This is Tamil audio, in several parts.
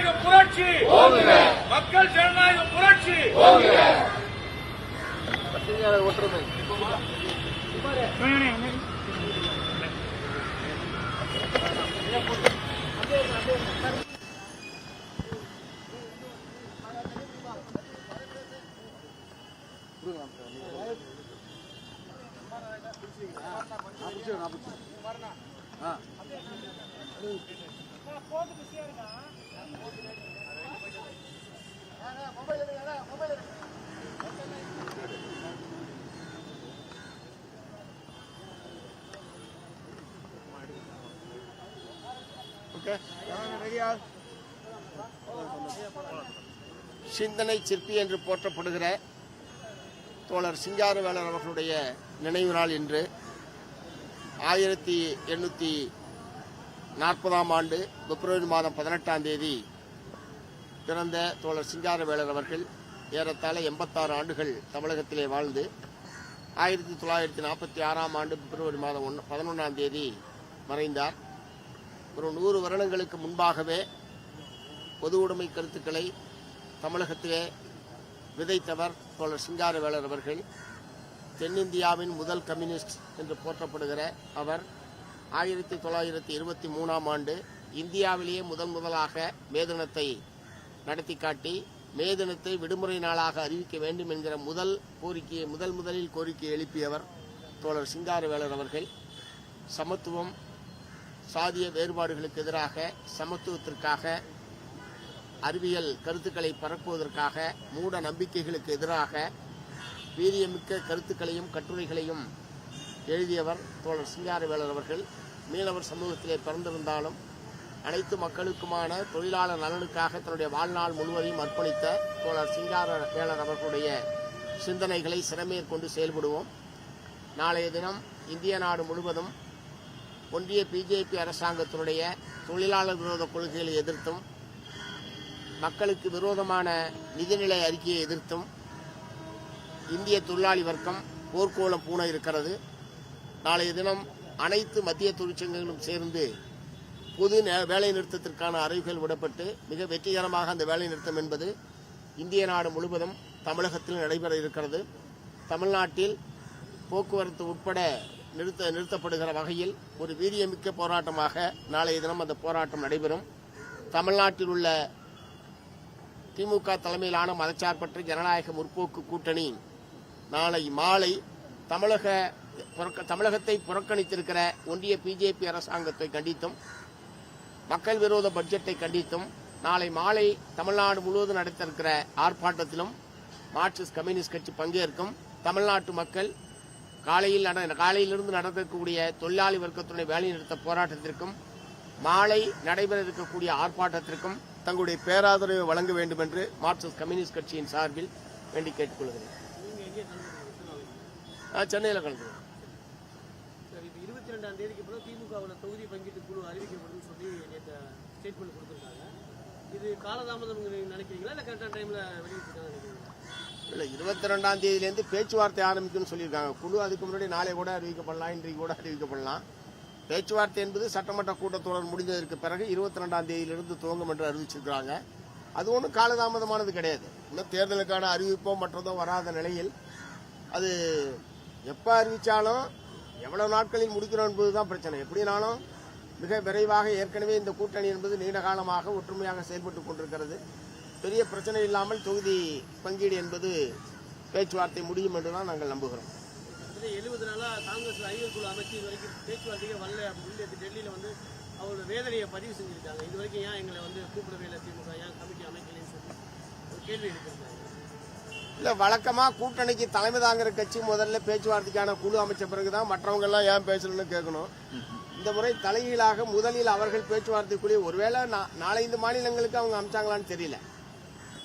ஜனநாயக புரட்சி. மக்கள் ஜனநாயக புரட்சி. சிந்தனை சிற்பி என்று போற்றப்படுகிற தோழர் சிங்காரவேலர் அவர்களுடைய நினைவு நாள் இன்று. ஆயிரத்தி எண்ணூற்றி நாற்பதாம் ஆண்டு பிப்ரவரி மாதம் பதினெட்டாம் தேதி பிறந்த தோழர் சிங்காரவேலர் அவர்கள் ஏறத்தாழ எண்பத்தாறு ஆண்டுகள் தமிழகத்திலே வாழ்ந்து ஆயிரத்தி தொள்ளாயிரத்தி நாற்பத்தி ஆறாம் ஆண்டு பிப்ரவரி மாதம் ஒன்று பதினொன்றாம் தேதி மறைந்தார். ஒரு நூறு வருடங்களுக்கு முன்பாகவே பொது உடைமை கருத்துக்களை தமிழகத்திலே விதைத்தவர் தோழர் சிங்காரவேலர் அவர்கள் தென்னிந்தியாவின் முதல் கம்யூனிஸ்ட் என்று போற்றப்படுகிற அவர் ஆயிரத்தி தொள்ளாயிரத்தி இருபத்தி மூணாம் ஆண்டு இந்தியாவிலேயே முதன் முதலாக மேதினத்தை நடத்தி காட்டி மேதினத்தை விடுமுறை நாளாக அறிவிக்க வேண்டும் என்கிற முதல் கோரிக்கையை முதல் முதலில் கோரிக்கையை எழுப்பியவர் தோழர் சிங்காரவேலர் அவர்கள். சமத்துவம் சாதிய வேறுபாடுகளுக்கு எதிராக சமத்துவத்திற்காக அறிவியல் கருத்துக்களை பரப்புவதற்காக மூட நம்பிக்கைகளுக்கு எதிராக வீரியமிக்க கருத்துக்களையும் கட்டுரைகளையும் எழுதியவர் தோழர் சிங்காரவேலர் அவர்கள். மீனவர் சமூகத்திலே பிறந்திருந்தாலும் அனைத்து மக்களுக்குமான தொழிலாளர் நலனுக்காக தன்னுடைய வாழ்நாள் முழுவதையும் அர்ப்பணித்த தோழர் சிங்காரவேலர் அவர்களுடைய சிந்தனைகளை சிறமேற்கொண்டு செயல்படுவோம். நாளைய தினம் இந்திய நாடு முழுவதும் ஒன்றிய பிஜேபி அரசாங்கத்தினுடைய தொழிலாளர் விரோத கொள்கைகளை எதிர்த்தும் மக்களுக்கு விரோதமான நிதிநிலை அறிக்கையை எதிர்த்தும் இந்திய தொழிலாளி வர்க்கம் போர்க்கோளம் பூண இருக்கிறது. நாளைய தினம் அனைத்து மத்திய தொழிற்சங்கங்களும் சேர்ந்து பொது நே- வேலை நிறுத்தத்திற்கான அறிவுகள் விடப்பட்டு மிக வெற்றிகரமாக அந்த வேலை நிறுத்தம் என்பது இந்திய நாடு முழுவதும் தமிழகத்தில் நடைபெற இருக்கிறது. தமிழ்நாட்டில் போக்குவரத்து உட்பட நிறுத்த நிறுத்தப்படுகிற வகையில் ஒரு வீரியமிக்க போராட்டமாக நாளைய தினம் அந்த போராட்டம் நடைபெறும். தமிழ்நாட்டில் உள்ள திமுக தலைமையிலான மதச்சார்பற்ற ஜனநாயக முற்போக்கு கூட்டணி நாளை மாலை தமிழக புறக்க- தமிழகத்தை புறக்கணித்திருக்கிற ஒன்றிய பிஜேபி அரசாங்கத்தை கண்டித்தும் மக்கள் விரோத பட்ஜெட்டை கண்டித்தும் நாளை மாலை தமிழ்நாடு முழுவதும் நடத்திருக்கிற ஆர்ப்பாட்டத்திலும் மார்க்சிஸ்ட் கம்யூனிஸ்ட் கட்சி பங்கேற்கும் தமிழ்நாட்டு மக்கள் காலையில் நட காலையிலிருந்து நடந்திருக்கக்கூடிய தொழிலாளி வர்க்கத்துடைய வேலைநிறுத்த போராட்டத்திற்கும் மாலை நடைபெற இருக்கக்கூடிய ஆர்ப்பாட்டத்திற்கும் தங்களுடைய பேராதரவை வழங்க வேண்டும் என்று மார்க்சிஸ்ட் கம்யூனிஸ்ட் கட்சியின் சார்பில் வேண்டி கேட்டுக்கொள்கிறேன். நான் சென்னையில் கலந்துக்கிறேன் சரி இப்போ இருபத்தி ரெண்டாம் தேதிக்கு பிறகு திமுகவில் தொகுதி பங்கீட்டு குழு அறிவிக்கப்படும் சொல்லி நேற்று ஸ்டேட்மெண்ட் கொடுத்துருக்காங்க. இது காலதாமதம் நீங்க நினைக்கிறீங்களா? இல்லை கரெக்டான டைமில் வெளியிட்டிருக்காங்க நினைக்கிறீங்களா? இல்லை இருபத்தி ரெண்டாம் தேதியிலேருந்து பேச்சுவார்த்தை ஆரம்பிக்கும்னு சொல்லியிருக்காங்க. குழு அதுக்கு முன்னாடி நாளை கூட அறிவிக்கப்படலாம் இன்றைக்கு கூட அறிவிக்கப்படலாம். பேச்சுவார்த்தை என்பது சட்டமன்ற கூட்டத்தொடர் முடிந்ததற்கு பிறகு இருபத்தி ரெண்டாம் தேதியிலிருந்து துவங்கும் என்று அறிவிச்சிருக்கிறாங்க. அது ஒன்றும் காலதாமதமானது கிடையாது. இன்னும் தேர்தலுக்கான அறிவிப்போ மற்றதோ வராத நிலையில் அது எப்போ அறிவித்தாலும் எவ்வளவு நாட்களில் முடிக்கிறோம் என்பது தான் பிரச்சனை. எப்படினாலும் மிக விரைவாக ஏற்கனவே இந்த கூட்டணி என்பது நீண்ட காலமாக ஒற்றுமையாக செயல்பட்டு கொண்டிருக்கிறது. பெரிய பிரச்சனை இல்லாமல் தொகுதி பங்கீடு என்பது பேச்சுவார்த்தை முடியும் என்று தான் நாங்கள் நம்புகிறோம். எழுபது நாளாக காங்கிரஸ் அறிவியல் குழு அமைச்சு இது வரைக்கும் பேச்சுவார்த்தையே வரல. அப்படின்னு டெல்லியில் வந்து அவரோட வேதனையை பதிவு செஞ்சுருக்காங்க. இது வரைக்கும் ஏன் எங்களை வந்து கூப்பிடவே இல்லை திமுக? ஏன் கமிட்டி அமைக்கலைன்னு சொல்லி ஒரு கேள்வி எழுப்பியிருக்காங்க. இல்லை வழக்கமாக கூட்டணிக்கு தலைமை தாங்கிற கட்சி முதல்ல பேச்சுவார்த்தைக்கான குழு அமைச்ச பிறகுதான் மற்றவங்க எல்லாம் ஏன் பேசணும்னு கேட்கணும். இந்த முறை தலைகீழாக முதலில் அவர்கள் பேச்சுவார்த்தைக்குள்ளே ஒருவேளை நா- நாலஞ்சு மாநிலங்களுக்கு அவங்க அமைச்சாங்களான்னு தெரியல.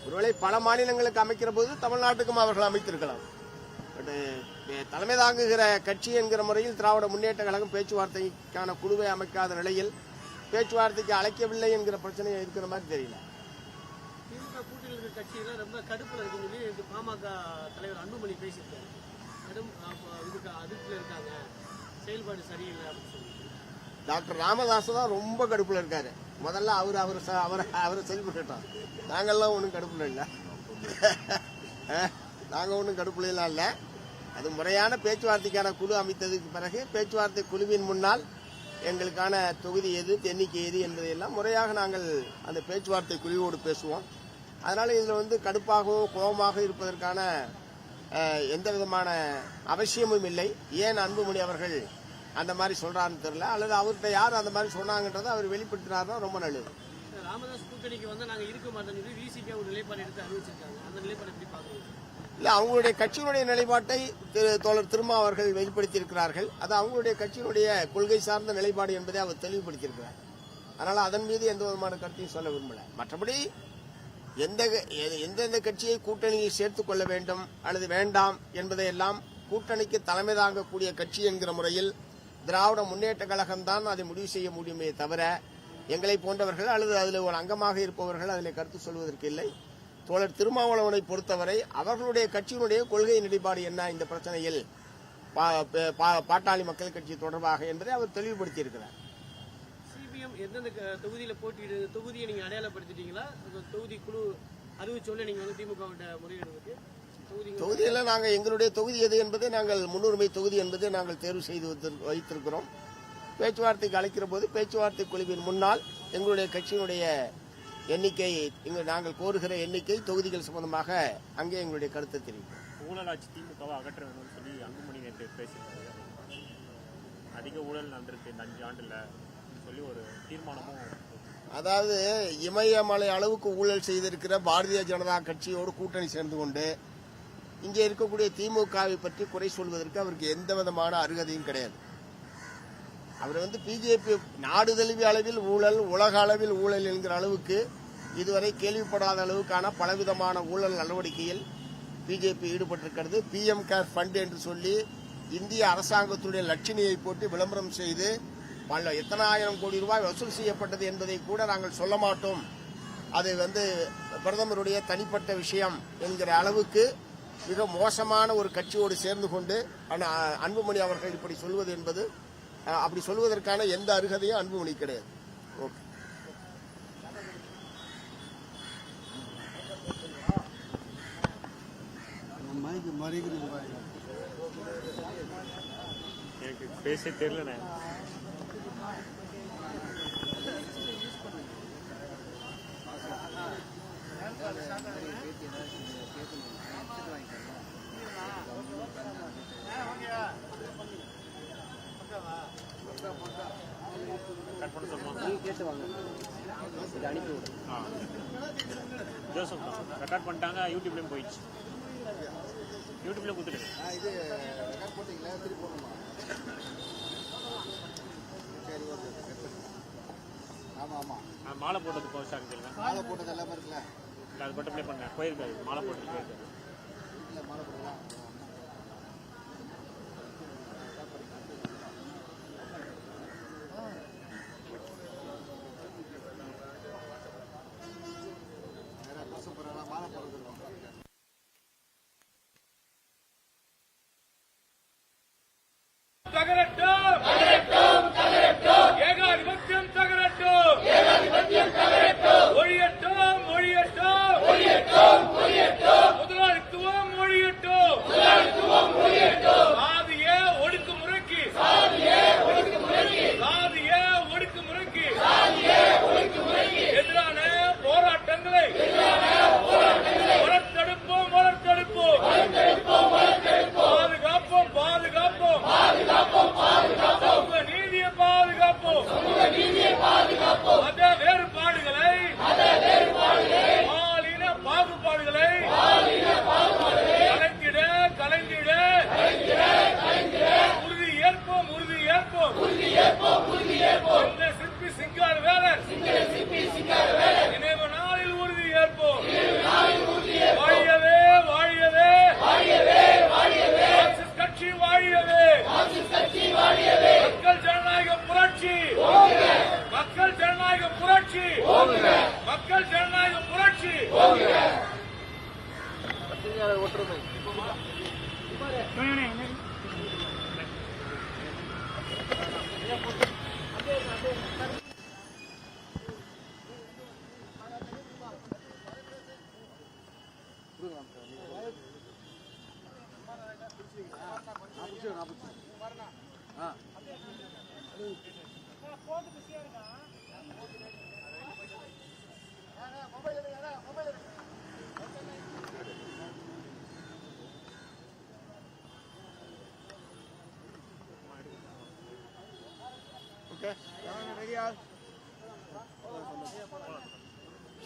ஒருவேளை பல மாநிலங்களுக்கு அமைக்கிற போது தமிழ்நாட்டுக்கும் அவர்கள் அமைத்திருக்கலாம். பட் தலைமை தாங்குகிற கட்சி என்கிற முறையில் திராவிட முன்னேற்ற கழகம் பேச்சுவார்த்தைக்கான குழுவை அமைக்காத நிலையில் பேச்சுவார்த்தைக்கு அழைக்கவில்லை என்கிற பிரச்சனை இருக்கிற மாதிரி தெரியல. கட்சியெல்லாம் ரொம்ப கடுப்பில் இருக்குன்னு சொல்லி பாமக தலைவர் அன்புமணி பேசியிருக்காரு. கடும் இதுக்கு அதிர்ச்சியில் இருக்காங்க. செயல்பாடு சரியில்லை அப்படின்னு சொல்லி டாக்டர் ராமதாஸ் தான் ரொம்ப கடுப்புல இருக்காரு. முதல்ல அவர் அவர் அவரை அவரை செயல்பட்டுட்டோம் நாங்கள்லாம் ஒன்றும் கடுப்பில் இல்லை. நாங்கள் ஒன்றும் கடுப்புலாம் இல்லை. அது முறையான பேச்சுவார்த்தைக்கான குழு அமைத்ததுக்கு பிறகு பேச்சுவார்த்தை குழுவின் முன்னால் எங்களுக்கான தொகுதி எது எண்ணிக்கை எது என்பதையெல்லாம் முறையாக நாங்கள் அந்த பேச்சுவார்த்தை குழுவோடு பேசுவோம். அதனால் இதில் வந்து கடுப்பாகவோ கோபமாக இருப்பதற்கான எந்த விதமான அவசியமும் இல்லை. ஏன் அன்புமணி அவர்கள் அந்த மாதிரி சொல்றாருன்னு தெரியல. அல்லது அவர்கிட்ட யார் அந்த மாதிரி சொன்னாங்கன்றதை அவர் வெளிப்படுத்தினார்னா ரொம்ப நல்லது. ராமதாஸ் கூட்டணிக்கு வந்து நாங்க இருக்க மாட்டோம்னு சொல்லி ஒரு நிலைப்பாடு எடுத்து அறிவிச்சிருக்காங்க. அந்த நிலைப்பாடு எப்படி பாக்குறீங்க இல்ல அவங்களுடைய கட்சியினுடைய நிலைப்பாட்டை திரு தோழர் திருமா அவர்கள் வெளிப்படுத்தியிருக்கிறார்கள். அது அவங்களுடைய கட்சியினுடைய கொள்கை சார்ந்த நிலைப்பாடு என்பதை அவர் தெளிவுபடுத்தியிருக்கிறார். அதனால அதன் மீது எந்த விதமான கருத்தையும் சொல்ல விரும்பல. மற்றபடி எந்த எந்தெந்த கட்சியை கூட்டணியில் சேர்த்துக் கொள்ள வேண்டும் அல்லது வேண்டாம் என்பதையெல்லாம் கூட்டணிக்கு தலைமை தாங்கக்கூடிய கட்சி என்கிற முறையில் திராவிட முன்னேற்ற கழகம் தான் அதை முடிவு செய்ய முடியுமே தவிர எங்களை போன்றவர்கள் அல்லது அதில் ஒரு அங்கமாக இருப்பவர்கள் அதில் கருத்து சொல்வதற்கு இல்லை. தோழர் திருமாவளவனை பொறுத்தவரை அவர்களுடைய கட்சியினுடைய கொள்கை நிலைப்பாடு என்ன இந்த பிரச்சனையில்? பா- பா- பாட்டாளி மக்கள் கட்சி தொடர்பாக என்பதை அவர் தெளிவுபடுத்தியிருக்கிறார். சிபிஎம் எந்தெந்த க- தொகுதியில போட்டியிடு தொகுதியை நீங்க அடையாளப்படுத்திட்டீங்களா? அந்த தொகுதி குழு அறிவிச்சோல்ல நீங்க வந்து திமுக விட்ட முறையிடுவதற்கு? தொகுதியில் நாங்கள் எங்களுடைய தொகுதி எது என்பதை நாங்கள் முன்னுரிமை தொகுதி என்பதை நாங்கள் தேர்வு செய்து வைத்திரு- வைத்திருக்கிறோம். பேச்சுவார்த்தைக்கு அழைக்கிற போது பேச்சுவார்த்தை குழுவின் முன்னால் எங்களுடைய கட்சியினுடைய எண்ணிக்கை இங்கு நாங்கள் கோருகிற எண்ணிக்கை தொகுதிகள் சம்பந்தமாக அங்கே எங்களுடைய கருத்தை தெரிவிக்கும் ஊழலாட்சி திமுகவை அகற்ற வேணும்னு சொல்லி அன்புமணி நேற்று பேசியிருக்காரு அதிக ஊழல் நடந்திருக்கு இந்த அஞ்சு ஆண்டுல சொல்லி ஒரு தீர்மானமும் அதாவது இமயமலை அளவுக்கு ஊழல் செய்திருக்கிற பாரதிய ஜனதா கட்சியோடு கூட்டணி சேர்ந்து கொண்டு இங்கே இருக்கக்கூடிய திமுகவை பற்றி குறை சொல்வதற்கு அவருக்கு எந்த விதமான அருகதையும் கிடையாது. அவர் வந்து பிஜேபி நாடு தழுவிய அளவில் ஊழல் உலக அளவில் ஊழல் என்கிற அளவுக்கு இதுவரை கேள்விப்படாத அளவுக்கான பலவிதமான ஊழல் நடவடிக்கையில் பிஜேபி ஈடுபட்டிருக்கிறது. பிஎம் கேர் ஃபண்ட் என்று சொல்லி இந்திய அரசாங்கத்துடைய லட்சணியை போட்டு விளம்பரம் செய்து பல எத்தனாயிரம் கோடி ரூபாய் வசூல் செய்யப்பட்டது என்பதை கூட நாங்கள் சொல்ல மாட்டோம். அது வந்து பிரதமருடைய தனிப்பட்ட விஷயம் என்கிற அளவுக்கு மிக மோசமான ஒரு கட்சியோடு சேர்ந்து கொண்டு ஆனா, அன்புமணி அவர்கள் இப்படி சொல்வது என்பது அப்படி சொல்வதற்கான எந்த அருகதையும் அன்புமணி கிடையாது. ஓகே. எனக்கு பேச தெரியலண்ணே. ஆ ஜோசப் ரெக்கார்ட் பண்ணிட்டாங்க யூடியூப்லேயும் போயிடுச்சு யூடியூப்லேயும் கொடுத்துட்டு இது போட்டீங்களா திருப்பி போடணுமா சரி ஓகே ஆமா ஆமா. நான் மாலை போட்டது போஸ்ட் ஆகுது மாலை போட்டது எல்லாமே இருக்குல்ல? அது மட்டும் ப்ளே பண்ணேன் போயிருக்காரு மாலை போட்டு போயிருக்காரு இல்ல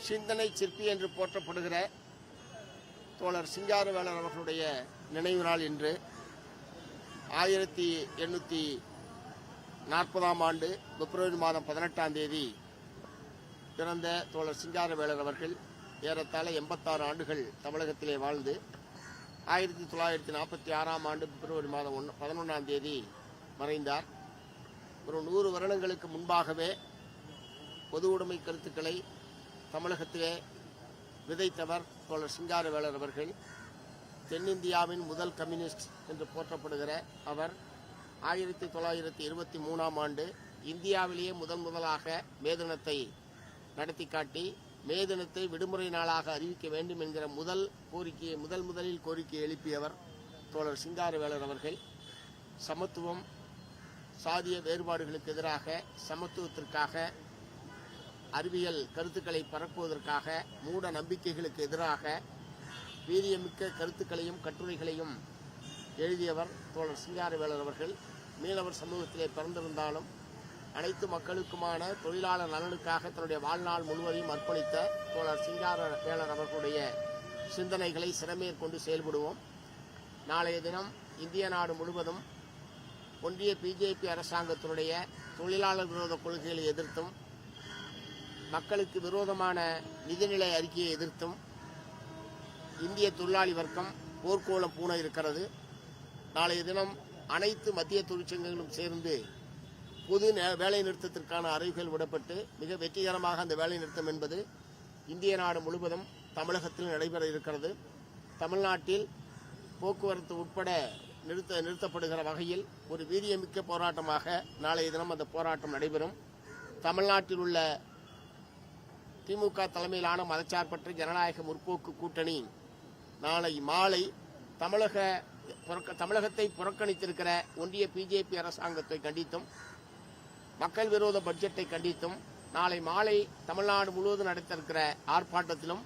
சிந்தனை சிற்பி என்று போற்றப்படுகிற தோழர் சிங்காரவேளர் அவர்களுடைய நினைவு நாள் என்று ஆயிரத்தி எண்ணூற்றி நாற்பதாம் ஆண்டு பிப்ரவரி மாதம் பதினெட்டாம் தேதி பிறந்த தோழர் சிங்காரவேலர் அவர்கள் ஏறத்தாழ எண்பத்தாறு ஆண்டுகள் தமிழகத்திலே வாழ்ந்து ஆயிரத்தி தொள்ளாயிரத்தி நாற்பத்தி ஆறாம் ஆண்டு பிப்ரவரி மாதம் ஒன்று பதினொன்றாம் தேதி மறைந்தார். ஒரு நூறு வருடங்களுக்கு முன்பாகவே பொது உடைமை கருத்துக்களை தமிழகத்திலே விதைத்தவர் தோழர் சிங்காரவேலர் அவர்கள். தென்னிந்தியாவின் முதல் கம்யூனிஸ்ட் என்று போற்றப்படுகிற அவர் ஆயிரத்தி தொள்ளாயிரத்தி இருபத்தி மூணாம் ஆண்டு இந்தியாவிலேயே முதன் முதலாக மே தினத்தை நடத்தி காட்டி மே தினத்தை விடுமுறை நாளாக அறிவிக்க வேண்டும் என்கிற முதல் கோரிக்கையை முதல் முதலில் கோரிக்கை எழுப்பியவர் தோழர் சிங்காரவேலர் அவர்கள். சமத்துவம் சாதிய வேறுபாடுகளுக்கு எதிராக சமத்துவத்திற்காக அறிவியல் கருத்துக்களை பரப்புவதற்காக மூட நம்பிக்கைகளுக்கு எதிராக வீரியமிக்க கருத்துக்களையும் கட்டுரைகளையும் எழுதியவர் தோழர் சிங்காரவேலர் அவர்கள். மீனவர் சமூகத்திலே பிறந்திருந்தாலும் அனைத்து மக்களுக்குமான தொழிலாளர் நலனுக்காக தன்னுடைய வாழ்நாள் முழுவதையும் அர்ப்பணித்த தோழர் சிங்காரவேலர் அவர்களுடைய சிந்தனைகளை சிறமேற்கொண்டு செயல்படுவோம். நாளைய தினம் இந்திய நாடு முழுவதும் ஒன்றிய பிஜேபி அரசாங்கத்தினுடைய தொழிலாளர் விரோத கொள்கைகளை எதிர்த்தும் மக்களுக்கு விரோதமான நிதிநிலை அறிக்கையை எதிர்த்தும் இந்திய தொழிலாளி வர்க்கம் போர்க்கோளம் பூண இருக்கிறது. நாளைய தினம் அனைத்து மத்திய தொழிற்சங்கங்களும் சேர்ந்து பொது நே- வேலை நிறுத்தத்திற்கான அறிவுகள் விடப்பட்டு மிக வெற்றிகரமாக அந்த வேலை நிறுத்தம் என்பது இந்திய நாடு முழுவதும் தமிழகத்தில் நடைபெற இருக்கிறது. தமிழ்நாட்டில் போக்குவரத்து உட்பட நிறுத்த நிறுத்தப்படுகிற வகையில் ஒரு வீரியமிக்க போராட்டமாக நாளைய தினம் அந்த போராட்டம் நடைபெறும். தமிழ்நாட்டில் உள்ள திமுக தலைமையிலான மதச்சார்பற்ற ஜனநாயக முற்போக்கு கூட்டணி நாளை மாலை தமிழக புறக்க- தமிழகத்தை புறக்கணித்திருக்கிற ஒன்றிய பிஜேபி அரசாங்கத்தை கண்டித்தும் மக்கள் விரோத பட்ஜெட்டை கண்டித்தும் நாளை மாலை தமிழ்நாடு முழுவதும் நடத்திருக்கிற ஆர்ப்பாட்டத்திலும்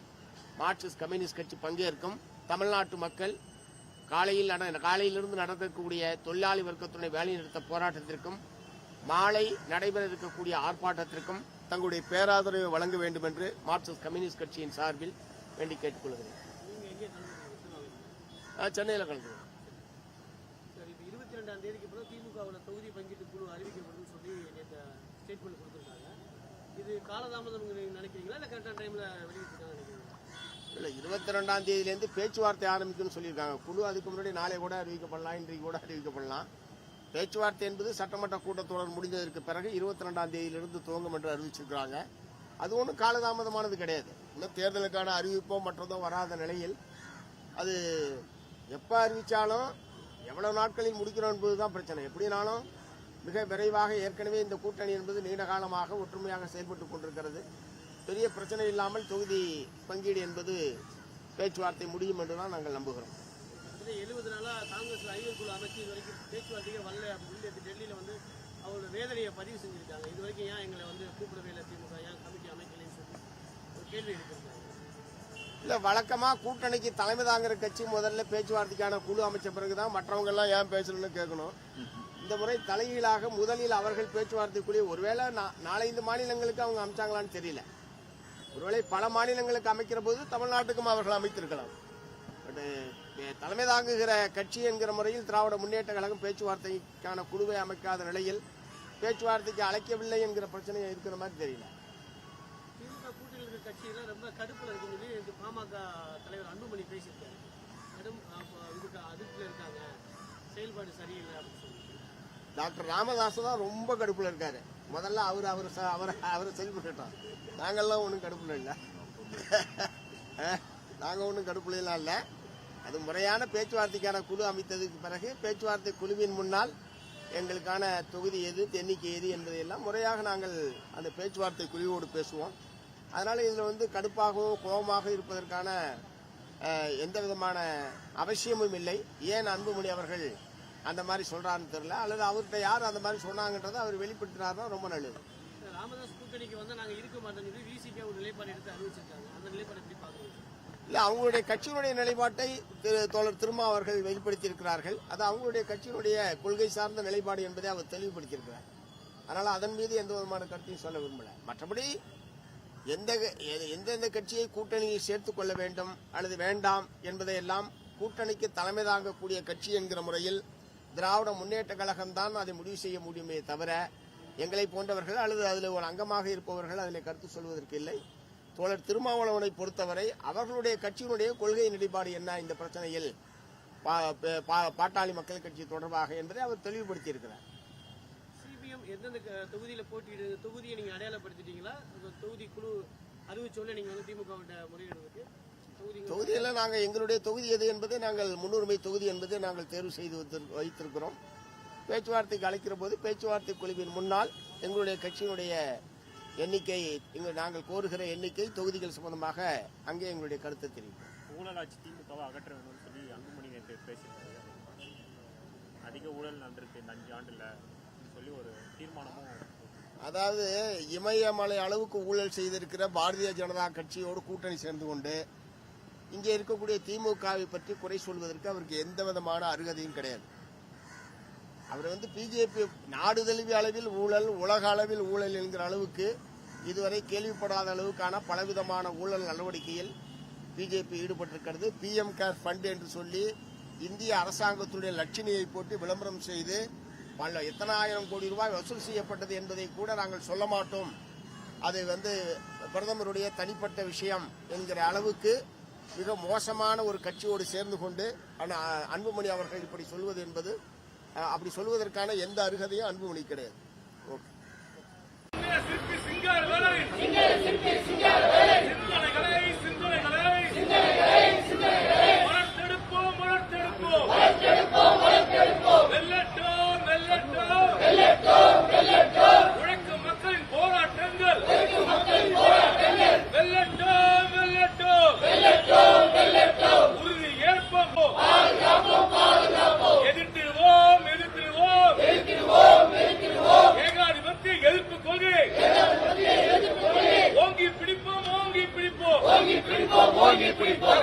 மார்க்சிஸ்ட் கம்யூனிஸ்ட் கட்சி பங்கேற்கும் தமிழ்நாட்டு மக்கள் காலையில் நட காலையிலிருந்து நடந்திருக்கக்கூடிய தொழிலாளி வர்க்கத்துடைய வேலைநிறுத்த போராட்டத்திற்கும் மாலை நடைபெற இருக்கக்கூடிய ஆர்ப்பாட்டத்திற்கும் தங்களுடைய பேராதரவை வழங்க வேண்டும் என்று மார்க்சிஸ்ட் கம்யூனிஸ்ட் கட்சியின் சார்பில் வேண்டி கேட்டுக்கொள்கிறேன் சென்னையில் இப்போ இருபத்தி ரெண்டாம் தேதிக்கு பிறகு திமுகவில் தொகுதி பங்கீட்டு குழு அறிவிக்கப்படும்னு சொல்லி நேற்று ஸ்டேட்மெண்ட் கொடுத்துருக்காங்க இது காலதாமதம் நினைக்கிறீங்களா? இல்லை கரெக்டான டைமில் வெளியிட்டிருக்காங்க நினைக்கிறீங்களா? இல்லை இருபத்தி ரெண்டாம் தேதியிலேருந்து பேச்சுவார்த்தை ஆரம்பிக்கும்னு சொல்லியிருக்காங்க. குழு அதுக்கு முன்னாடி நாளை கூட அறிவிக்கப்படலாம் இன்றைக்கு கூட அறிவிக்கப்படலாம். பேச்சுவார்த்தை என்பது சட்டமன்ற கூட்டத்தொடர் முடிந்ததற்கு பிறகு இருபத்தி ரெண்டாம் தேதியிலிருந்து துவங்கும் என்று அறிவிச்சிருக்கிறாங்க. அது ஒன்றும் காலதாமதமானது கிடையாது. இன்னும் தேர்தலுக்கான அறிவிப்போ மற்றதோ வராத நிலையில் அது எப்போ அறிவித்தாலும் எவ்வளவு நாட்களில் முடிக்கிறோம் என்பது தான் பிரச்சனை. எப்படினாலும் மிக விரைவாக ஏற்கனவே இந்த கூட்டணி என்பது நீண்ட காலமாக ஒற்றுமையாக செயல்பட்டு கொண்டிருக்கிறது. பெரிய பிரச்சனை இல்லாமல் தொகுதி பங்கீடு என்பது பேச்சுவார்த்தை முடியும் என்று தான் நாங்கள் நம்புகிறோம். எழுபது நாளாக காங்கிரஸ் ஐவர் குழு அமைச்சு இது வரைக்கும் பேச்சுவார்த்தையே வரல அப்படின்னு டெல்லியில் வந்து அவரோட வேதனையை பதிவு செஞ்சுருக்காங்க. இது வரைக்கும் ஏன் எங்களை வந்து கூப்பிடவே இல்லை திமுக? ஏன் கமிட்டி அமைக்கலைன்னு சொல்லி ஒரு கேள்வி இருக்குது இல்லை வழக்கமாக கூட்டணிக்கு தலைமை தாங்குற கட்சி முதல்ல பேச்சுவார்த்தைக்கான குழு அமைச்ச பிறகு தான் மற்றவங்க எல்லாம் ஏன் பேசணும்னு கேட்கணும். இந்த முறை தலைகீழாக முதலில் அவர்கள் பேச்சுவார்த்தைக்குள்ளே ஒருவேளை நாலஞ்சு மாநிலங்களுக்கு அவங்க அமைச்சாங்களான்னு தெரியல. ஒருவேளை பல மாநிலங்களுக்கு அமைக்கிற போது தமிழ்நாட்டுக்கும் அவர்கள் அமைத்திருக்கலாம். பட் தலைமை தாங்குகிற கட்சி என்கிற முறையில் திராவிட முன்னேற்ற கழகம் பேச்சுவார்த்தைக்கான குழுவை அமைக்காத நிலையில் பேச்சுவார்த்தைக்கு அழைக்கவில்லை என்கிற பிரச்சனை இருக்கிற மாதிரி தெரியல. கட்சியெல்லாம் ரொம்ப கடுப்பில் இருக்குன்னு சொல்லி எனக்கு பாமக தலைவர் அன்புமணி பேசியிருக்காரு. கடும் இதுக்கு அதிருப்தியில் இருக்காங்க. செயல்பாடு சரியில்லை அப்படின்னு சொல்லிட்டு. டாக்டர் ராமதாஸ் தான் ரொம்ப கடுப்புல இருக்காரு. முதல்ல அவர் அவர் அவரை அவரை செயல்பட்டுட்டோம் நாங்கள்லாம் ஒன்றும் கடுப்புல இல்லை. நாங்கள் ஒன்றும் கடுப்புல எல்லாம் இல்லை. அது முறையான பேச்சுவார்த்தைக்கான குழு அமைத்ததுக்கு பிறகு பேச்சுவார்த்தை குழுவின் முன்னால் எங்களுக்கான தொகுதி எது எண்ணிக்கை எது என்பதையெல்லாம் முறையாக நாங்கள் அந்த பேச்சுவார்த்தை குழுவோடு பேசுவோம். அதனால் இதில் வந்து கடுப்பாகவோ கோபமாக இருப்பதற்கான எந்த விதமான அவசியமும் இல்லை. ஏன் அன்புமணி அவர்கள் அந்த மாதிரி சொல்றாருன்னு தெரியல. அல்லது அவர்கிட்ட யார் அந்த மாதிரி சொன்னாங்கன்றதை அவர் வெளிப்படுத்தினார்னா ரொம்ப நல்லது. ராமதாஸ் கூட்டணிக்கு வந்து நாங்கள் இருக்க மாட்டோம்னு சொல்லி விசிக ஒரு நிலைப்பாடு எடுத்து அறிவிச்சிருக்காங்க. அந்த நிலைப்பாடு எப்படி பார்க்குறீங்க இல்ல அவங்களுடைய கட்சியினுடைய நிலைப்பாட்டை திரு தோழர் திருமா அவர்கள் வெளிப்படுத்தி இருக்கிறார்கள் அது அவங்களுடைய கட்சியினுடைய கொள்கை சார்ந்த நிலைப்பாடு என்பதை அவர் தெளிவுபடுத்தியிருக்கிறார். அதனால அதன் மீது எந்த விதமான கருத்தையும் சொல்ல விரும்பல. மற்றபடி எந்த எந்தெந்த கட்சியை கூட்டணியில் சேர்த்துக் கொள்ள வேண்டும் அல்லது வேண்டாம் என்பதை எல்லாம் கூட்டணிக்கு தலைமை தாங்கக்கூடிய கட்சி என்கிற முறையில் திராவிட முன்னேற்ற கழகம் தான் அதை முடிவு செய்ய முடியுமே தவிர எங்களை போன்றவர்கள் அல்லது அதில் ஒரு அங்கமாக இருப்பவர்கள் அதில் கருத்து சொல்வதற்கு இல்லை. தோழர் திருமாவளவனை பொறுத்தவரை அவர்களுடைய கட்சியினுடைய கொள்கை நிலைப்பாடு என்ன இந்த பிரச்சனையில் பா- பா- பாட்டாளி மக்கள் கட்சி தொடர்பாக என்பதை அவர் தெளிவுபடுத்தியிருக்கிறார். எந்தெந்த தொகுதியில போட்டியிடு தொகுதியை நீங்க அடையாளப்படுத்திட்டீங்களா? தொகுதி குழு அறிவிச்சோல்ல நீங்க வந்து திமுக விட்ட முறையிடுவதற்கு தொகுதி தொகுதியில் நாங்கள் எங்களுடைய தொகுதி எது என்பதை நாங்கள் முன்னுரிமை தொகுதி என்பதை நாங்கள் தேர்வு செய்து வைத்திரு- வைத்திருக்கிறோம். பேச்சுவார்த்தைக்கு அழைக்கிற போது பேச்சுவார்த்தை குழுவின் முன்னால் எங்களுடைய கட்சியினுடைய எண்ணிக்கை இங்கு நாங்கள் கோருகிற எண்ணிக்கை தொகுதிகள் சம்பந்தமாக அங்கே எங்களுடைய கருத்தை தெரிவிப்போம். ஊழலாட்சி திமுகவை அகற்ற வேணும்னு சொல்லி அன்புமணி நேற்று பேசியிருக்காரு. அதிக ஊழல் நடந்திருக்கு இந்த அஞ்சு ஆண்டுல சொல்லி ஒரு தீர்மானமும் அதாவது இமயமலை அளவுக்கு ஊழல் செய்திருக்கிற பாரதிய ஜனதா கட்சியோடு கூட்டணி சேர்ந்து கொண்டு இங்கே இருக்கக்கூடிய திமுகவை பற்றி குறை சொல்வதற்கு அவருக்கு எந்த விதமான அருகதையும் கிடையாது. அவர் வந்து பிஜேபி நாடு தழுவிய அளவில் ஊழல் உலக அளவில் ஊழல் என்கிற அளவுக்கு இதுவரை கேள்விப்படாத அளவுக்கான பலவிதமான ஊழல் நடவடிக்கையில் பிஜேபி ஈடுபட்டிருக்கிறது. பிஎம் கேர் ஃபண்ட் என்று சொல்லி இந்திய அரசாங்கத்துடைய லட்சணியை போட்டு விளம்பரம் செய்து பல எத்தனாயிரம் கோடி ரூபாய் வசூல் செய்யப்பட்டது என்பதை கூட நாங்கள் சொல்ல மாட்டோம். அது வந்து பிரதமருடைய தனிப்பட்ட விஷயம் என்கிற அளவுக்கு மிக மோசமான ஒரு கட்சியோடு சேர்ந்து கொண்டு ஆனா, அன்புமணி அவர்கள் இப்படி சொல்வது என்பது அப்படி சொல்வதற்கான எந்த அருகதையும் அன்புமணி கிடையாது. ஓகே. ஓங்கி பிடிப்போம்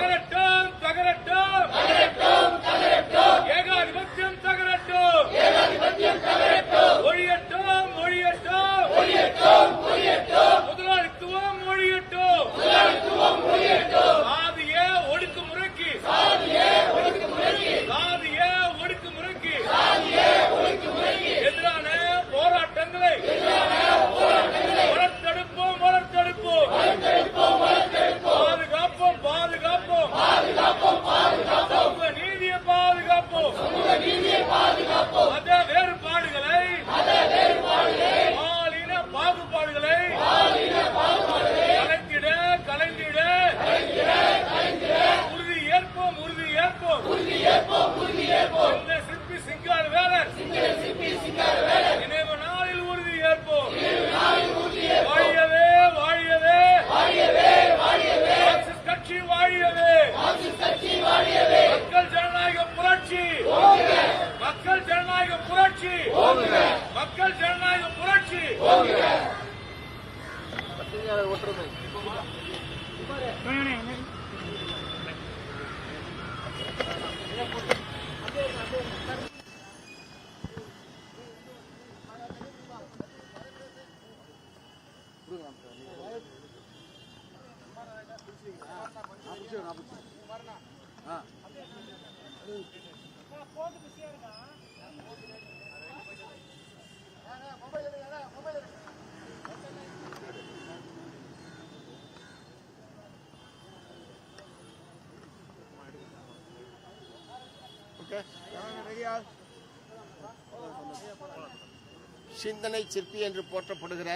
சிந்தனை சிற்பி என்று போற்றப்படுகிற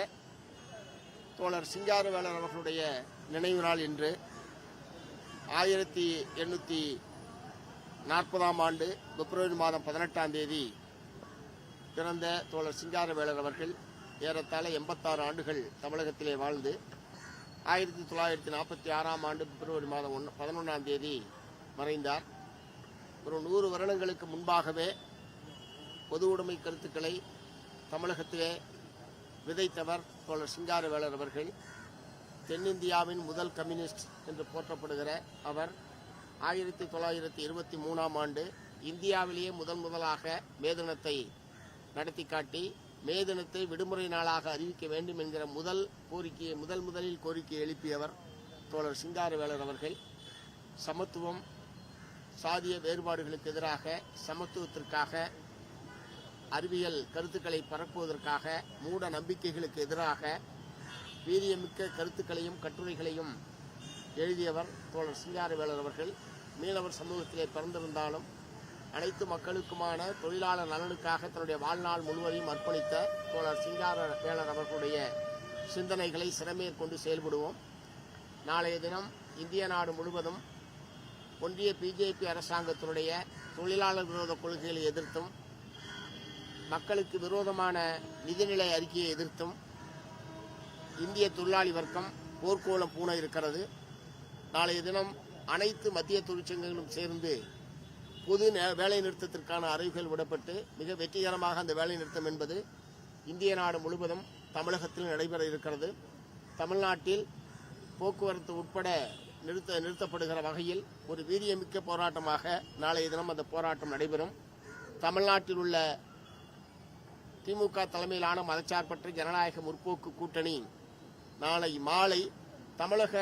தோழர் சிங்காரவேலர் அவர்களுடைய நினைவு நாள் இன்று. ஆயிரத்தி எண்ணூற்றி நாற்பதாம் ஆண்டு பிப்ரவரி மாதம் பதினெட்டாம் தேதி பிறந்த தோழர் சிங்காரவேலர் அவர்கள் ஏறத்தாழ எண்பத்தாறு ஆண்டுகள் தமிழகத்திலே வாழ்ந்து ஆயிரத்தி தொள்ளாயிரத்தி நாற்பத்தி ஆறாம் ஆண்டு பிப்ரவரி மாதம் ஒன்று பதினொன்றாம் தேதி மறைந்தார். ஒரு நூறு வருடங்களுக்கு முன்பாகவே பொது உடைமை கருத்துக்களை தமிழகத்திலே விதைத்தவர் தோழர் சிங்காரவேலர் அவர்கள். தென்னிந்தியாவின் முதல் கம்யூனிஸ்ட் என்று போற்றப்படுகிற அவர் ஆயிரத்தி தொள்ளாயிரத்தி இருபத்தி மூணாம் ஆண்டு இந்தியாவிலேயே முதன் முதலாக மேதினத்தை நடத்தி காட்டி மே தினத்தை விடுமுறை நாளாக அறிவிக்க வேண்டும் என்கிற முதல் கோரிக்கையை முதல் முதலில் கோரிக்கை எழுப்பியவர் தோழர் சிங்காரவேலர் அவர்கள். சமத்துவம் சாதிய வேறுபாடுகளுக்கு எதிராக சமத்துவத்திற்காக அறிவியல் கருத்துக்களை பரப்புவதற்காக மூட நம்பிக்கைகளுக்கு எதிராக வீரியமிக்க கருத்துக்களையும் கட்டுரைகளையும் எழுதியவர் தோழர் சிங்காரவேலர் அவர்கள். மீனவர் சமூகத்திலே பிறந்திருந்தாலும் அனைத்து மக்களுக்குமான தொழிலாளர் நலனுக்காக தன்னுடைய வாழ்நாள் முழுவதையும் அர்ப்பணித்த தோழர் சிங்கார வேளர் அவர்களுடைய சிந்தனைகளை சிறமேற்கொண்டு செயல்படுவோம். நாளைய தினம் இந்திய நாடு முழுவதும் ஒன்றிய பிஜேபி அரசாங்கத்தினுடைய தொழிலாளர் விரோத கொள்கைகளை எதிர்த்தும் மக்களுக்கு விரோதமான நிதிநிலை அறிக்கையை எதிர்த்தும் இந்திய தொழிலாளி வர்க்கம் போர்க்கோலம் பூண இருக்கிறது. நாளைய தினம் அனைத்து மத்திய தொழிற்சங்கங்களும் சேர்ந்து பொது நே- வேலை நிறுத்தத்திற்கான அறிவுகள் விடப்பட்டு மிக வெற்றிகரமாக அந்த வேலை நிறுத்தம் என்பது இந்திய நாடு முழுவதும் தமிழகத்தில் நடைபெற இருக்கிறது. தமிழ்நாட்டில் போக்குவரத்து உட்பட நிறுத்த நிறுத்தப்படுகிற வகையில் ஒரு வீரியமிக்க போராட்டமாக நாளைய தினம் அந்த போராட்டம் நடைபெறும். தமிழ்நாட்டில் உள்ள திமுக தலைமையிலான மதச்சார்பற்ற ஜனநாயக முற்போக்கு கூட்டணி நாளை மாலை தமிழக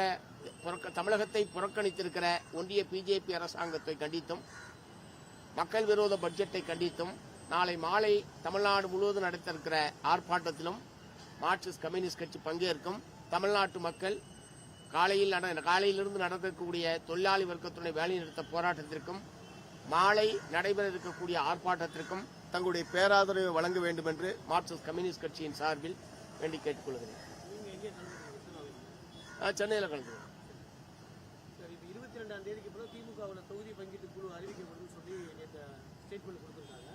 புறக்க- தமிழகத்தை புறக்கணித்திருக்கிற ஒன்றிய பிஜேபி அரசாங்கத்தை கண்டித்தும் மக்கள் விரோத பட்ஜெட்டை கண்டித்தும் நாளை மாலை தமிழ்நாடு முழுவதும் நடத்திருக்கிற ஆர்ப்பாட்டத்திலும் மார்க்சிஸ்ட் கம்யூனிஸ்ட் கட்சி பங்கேற்கும் தமிழ்நாட்டு மக்கள் காலையில் நட காலையிலிருந்து நடந்திருக்கக்கூடிய தொழிலாளி வர்க்கத்துடைய வேலைநிறுத்த போராட்டத்திற்கும் மாலை நடைபெற இருக்கக்கூடிய ஆர்ப்பாட்டத்திற்கும் தங்களுடைய பேராதரவை வழங்க வேண்டும் என்று மார்க்சிஸ்ட் கம்யூனிஸ்ட் கட்சியின் சார்பில் வேண்டி கேட்டுக்கொள்கிறேன். நீங்க எங்கே சென்னையில் கலந்து சரி இப்போ இருபத்தி ரெண்டாம் தேதிக்கு பிறகு திமுகவோட தொகுதி பங்கீட்டு குழு அறிவிக்கப்படும் சொல்லி நேற்று ஸ்டேட்மெண்ட் கொடுத்துருக்காங்க.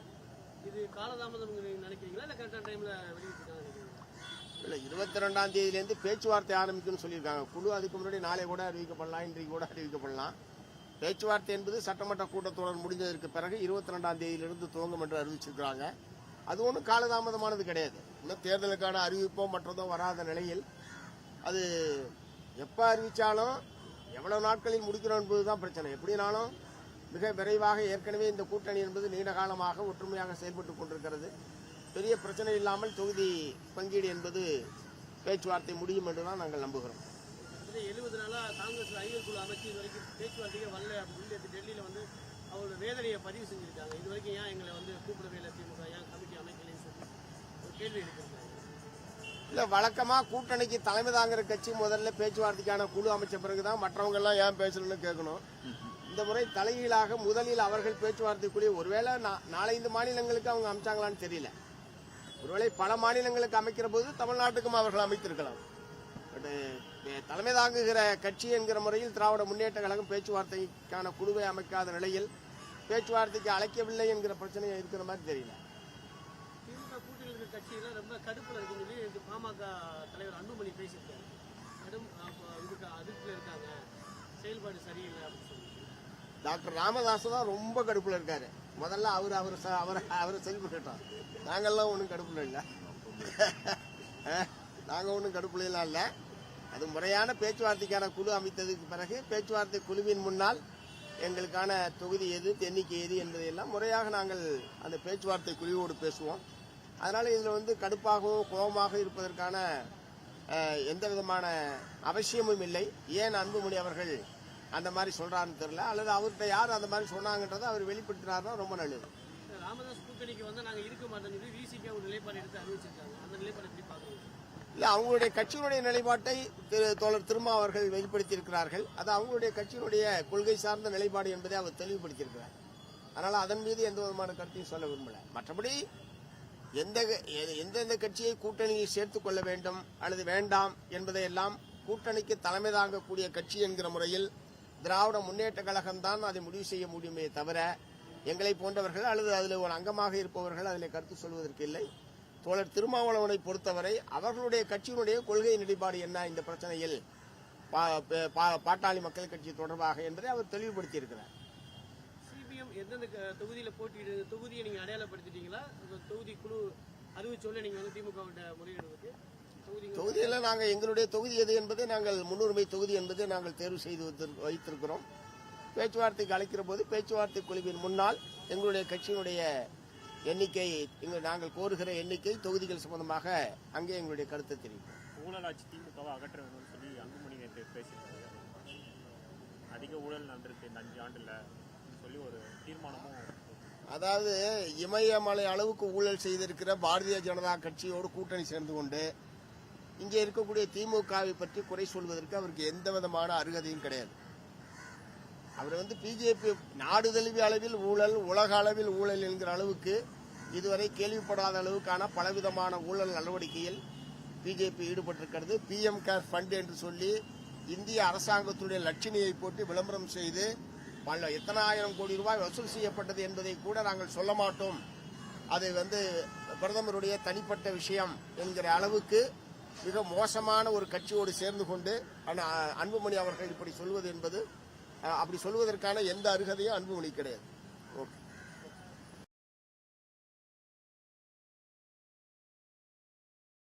இது காலதாமதம் நினைக்கிறீங்களா? இல்லை கரெக்டான டைமில் வெளியிட்டிருக்காங்க இல்லை இருபத்தி ரெண்டாம் தேதியிலேருந்து பேச்சுவார்த்தை ஆரம்பிக்கும்னு சொல்லியிருக்காங்க. குழு அதுக்கு முன்னாடி நாளை கூட அறிவிக்கப்படலாம் இன்றைக்கு கூட அறிவிக்கப்படலாம். பேச்சுவார்த்தை என்பது சட்டமன்ற கூட்டத்தொடர் முடிந்ததற்கு பிறகு இருபத்தி ரெண்டாம் தேதியிலிருந்து துவங்கும் என்று அறிவிச்சிருக்கிறாங்க. அது ஒன்றும் காலதாமதமானது கிடையாது. இன்னும் தேர்தலுக்கான அறிவிப்போ மற்றதோ வராத நிலையில் அது எப்போ அறிவித்தாலும் எவ்வளவு நாட்களில் முடிக்கிறோம் என்பது தான் பிரச்சனை. எப்படினாலும் மிக விரைவாக ஏற்கனவே இந்த கூட்டணி என்பது நீண்ட காலமாக ஒற்றுமையாக செயல்பட்டு கொண்டிருக்கிறது. பெரிய பிரச்சனை இல்லாமல் தொகுதி பங்கீடு என்பது பேச்சுவார்த்தை முடியும் என்று தான் நாங்கள் நம்புகிறோம். எழுபது நாளாக காங்கிரஸ் ஐவர் குழு அமைச்சு இது வரைக்கும் பேச்சுவார்த்தையே வரல. அப்படின்னு டெல்லியில் வந்து அவரோட வேதனையை பதிவு செஞ்சுருக்காங்க. இது வரைக்கும் ஏன் எங்களை வந்து கூப்பிடவே இல்லை திமுக? ஏன் கமிட்டி அமைக்கலைன்னு சொல்லி ஒரு கேள்வி எழுப்பியிருக்காங்க. இல்ல வழக்கமா கூட்டணிக்கு தலைமை தாங்குற கட்சி முதல்ல பேச்சுவார்த்தைக்கான குழு அமைச்ச பிறகுதான் மற்றவங்க எல்லாம் ஏன் பேசணும்னு கேட்கணும். இந்த முறை தலைகீழாக முதலில் அவர்கள் பேச்சுவார்த்தைக்குள்ளே ஒருவேளை நா- நாலைந்து மாநிலங்களுக்கு அவங்க அமைச்சாங்களான்னு தெரியல. ஒருவேளை பல மாநிலங்களுக்கு அமைக்கிற போது தமிழ்நாட்டுக்கும் அவர்கள் அமைத்திருக்கலாம். பட் தலைமை தாங்குகிற கட்சி என்கிற முறையில் திராவிட முன்னேற்ற கழகம் பேச்சுவார்த்தைக்கான குழுவை அமைக்காத நிலையில் பேச்சுவார்த்தைக்கு அழைக்கவில்லை என்கிற பிரச்சனை இருக்கிற மாதிரி தெரியல. கட்சியெல்லாம் ரொம்ப கடுப்பில் இருக்குன்னு சொல்லி இது பாமக தலைவர் அன்புமணி பேசியிருக்காரு. கடும் இதுக்கு இருக்காங்க. செயல்பாடு சரியில்லை அப்படின்னு சொல்லி டாக்டர் ராமதாஸ் தான் ரொம்ப கடுப்புல இருக்காரு. முதல்ல அவர் அவர் ச- அவர் அவரை செயல்பட்டுட்டோம் நாங்கள்லாம் ஒன்றும் கடுப்புல இல்லை. நாங்கள் ஒன்றும் கடுப்புலாம் இல்லை. அது முறையான பேச்சுவார்த்தைக்கான குழு அமைத்ததுக்கு பிறகு பேச்சுவார்த்தை குழுவின் முன்னால் எங்களுக்கான தொகுதி எது எண்ணிக்கை எது என்பதையெல்லாம் முறையாக நாங்கள் அந்த பேச்சுவார்த்தை குழுவோடு பேசுவோம். அதனால் இதில் வந்து கடுப்பாகவும் கோபமாக இருப்பதற்கான எந்த விதமான அவசியமும் இல்லை. ஏன் அன்புமணி அவர்கள் அந்த மாதிரி சொல்றாருன்னு தெரியல. அல்லது அவர்கிட்ட யார் அந்த மாதிரி சொன்னாங்கன்றதை அவர் வெளிப்படுத்தினார்னா ரொம்ப நல்லது. ராமதாஸ் கூட்டணிக்கு வந்து நாங்கள் இருக்க மாட்டோம்னு சொல்லி விசிகே ஒரு நிலைப்பாடு எடுத்து அறிவிச்சிருக்காங்க. அந்த நிலைப்பாடு எப்படி பார்க்குறீங்க? இல்ல அவங்களுடைய கட்சியினுடைய நிலைப்பாட்டை திரு தோழர் திருமா அவர்கள் வெளிப்படுத்தியிருக்கிறார்கள். அது அவங்களுடைய கட்சியினுடைய கொள்கை சார்ந்த நிலைப்பாடு என்பதை அவர் தெளிவுபடுத்தியிருக்கிறார். அதனால அதன் மீது எந்த விதமான கருத்தையும் சொல்ல விரும்பல. மற்றபடி எந்த எந்தெந்த கட்சியை கூட்டணியில் சேர்த்துக் கொள்ள வேண்டும் அல்லது வேண்டாம் என்பதையெல்லாம் கூட்டணிக்கு தலைமை தாங்கக்கூடிய கட்சி என்கிற முறையில் திராவிட முன்னேற்ற கழகம் தான் அதை முடிவு செய்ய முடியுமே தவிர எங்களை போன்றவர்கள் அல்லது அதில் ஒரு அங்கமாக இருப்பவர்கள் அதில் கருத்து சொல்வதற்கு இல்லை. தோழர் திருமாவளவனை பொறுத்தவரை அவர்களுடைய கட்சியினுடைய கொள்கை நிலைப்பாடு என்ன? இந்த பிரச்சனையில் பா- பா- பாட்டாளி மக்கள் கட்சி தொடர்பாக என்பதை அவர் தெளிவுபடுத்தியிருக்கிறார். சிபிஎம் எந்தெந்த க- தொகுதியில போட்டியிடு தொகுதியை நீங்க அடையாளப்படுத்திட்டீங்களா? தொகுதி குழு அறிவிச்சோல்ல நீங்க வந்து திமுக விட்ட முறையிடுவதற்கு? தொகுதியில் நாங்கள் எங்களுடைய தொகுதி எது என்பதை நாங்கள் முன்னுரிமை தொகுதி என்பதை நாங்கள் தேர்வு செய்து வைத்திரு- வைத்திருக்கிறோம். பேச்சுவார்த்தைக்கு அழைக்கிற போது பேச்சுவார்த்தை குழுவின் முன்னால் எங்களுடைய கட்சியினுடைய எண்ணிக்கை இங்கு நாங்கள் கோருகிற எண்ணிக்கை தொகுதிகள் சம்பந்தமாக அங்கே எங்களுடைய கருத்தை தெரிவிப்போம். ஊழல் ஆட்சி திமுகவை அகற்ற வேணும்னு சொல்லி அன்புமணி நேற்று பேசியிருக்காரு அதிக ஊழல் நடந்திருக்கு இந்த அஞ்சு ஆண்டுல சொல்லி ஒரு தீர்மானமும் அதாவது இமயமலை அளவுக்கு ஊழல் செய்திருக்கிற பாரதிய ஜனதா கட்சியோடு கூட்டணி சேர்ந்து கொண்டு இங்கே இருக்கக்கூடிய திமுகவை பற்றி குறை சொல்வதற்கு அவருக்கு எந்த விதமான அருகதையும் கிடையாது. அவர் வந்து பிஜேபி நாடு தழுவிய அளவில் ஊழல் உலக அளவில் ஊழல் என்கிற அளவுக்கு இதுவரை கேள்விப்படாத அளவுக்கான பலவிதமான ஊழல் நடவடிக்கையில் பிஜேபி ஈடுபட்டிருக்கிறது. பிஎம் கேர் ஃபண்ட் என்று சொல்லி இந்திய அரசாங்கத்துடைய லட்சணியை போட்டு விளம்பரம் செய்து பல எத்தனாயிரம் கோடி ரூபாய் வசூல் செய்யப்பட்டது என்பதை கூட நாங்கள் சொல்ல மாட்டோம். அது வந்து பிரதமருடைய தனிப்பட்ட விஷயம் என்கிற அளவுக்கு மிக மோசமான ஒரு கட்சியோடு சேர்ந்து கொண்டு அன்புமணி அவர்கள் இப்படி சொல்வது என்பது அப்படி சொல்வதற்கான எந்த அருகதையும் அன்புமணி கிடையாது.